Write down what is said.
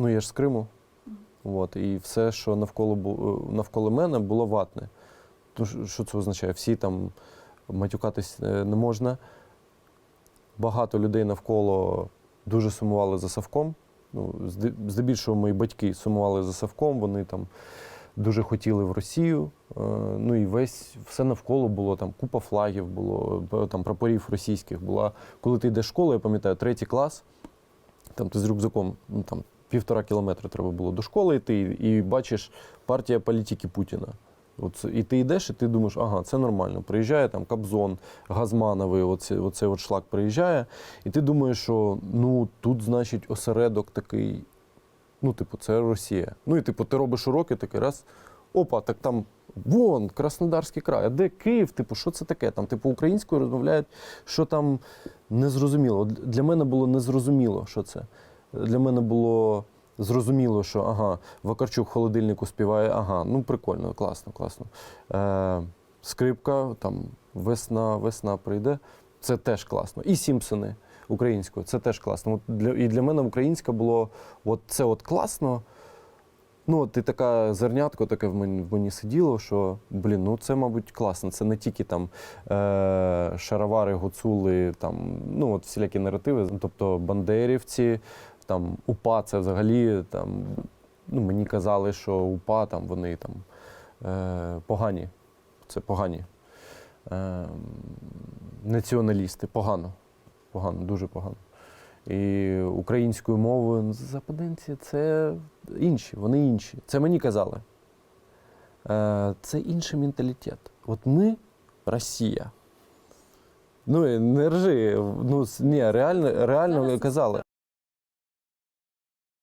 Ну, я ж з Криму. От, і все, що навколо, е, навколо мене, було ватне. Що- що це означає? Всі там матюкатись е, не можна. Багато людей навколо дуже сумували за Савком. Ну, здебільшого мої батьки сумували за Савком, вони там дуже хотіли в Росію. Е, Ну і весь все навколо було там купа флагів, було там прапорів російських. Була коли ти йдеш в школу, я пам'ятаю, третій клас, там ти з рюкзаком, ну там півтора кілометра треба було до школи йти, і бачиш партія політики Путіна. От, і ти йдеш, і ти думаєш, ага, це нормально. Приїжджає там Кобзон, Газмановий, оце, оцей от шлак приїжджає, і ти думаєш, що ну тут, значить, осередок такий, ну, типу, це Росія. Ну і типу, ти робиш уроки, такий раз, опа, так там. Вон, Краснодарський край, а де Київ? Типу, що це таке? Там, типу, українською розмовляють, що там незрозуміло. Для мене було незрозуміло, що це. Для мене було зрозуміло, що ага, Вакарчук в холодильнику співає, ага, ну прикольно, класно, класно. Е, скрипка, там весна, весна прийде. Це теж класно. І Сімпсони українською, це теж класно. От для, і для мене українська було от це от класно. Ну, от і така зернятко таке в мені, в мені сиділо, що блін, ну це, мабуть, класно. Це не тільки там е, шаровари, гуцули, там, ну от всілякі наративи. Тобто бандерівці, там УПА це взагалі там, ну, мені казали, що УПА там вони там е, погані. Це погані. Е, націоналісти. Погано. Погано, дуже погано. І українською мовою ну, западенці це інші, вони інші. Це мені казали. Е, Це інший менталітет. От ми Росія. Ну, не ржи. Ну, ні, реально, реально казали.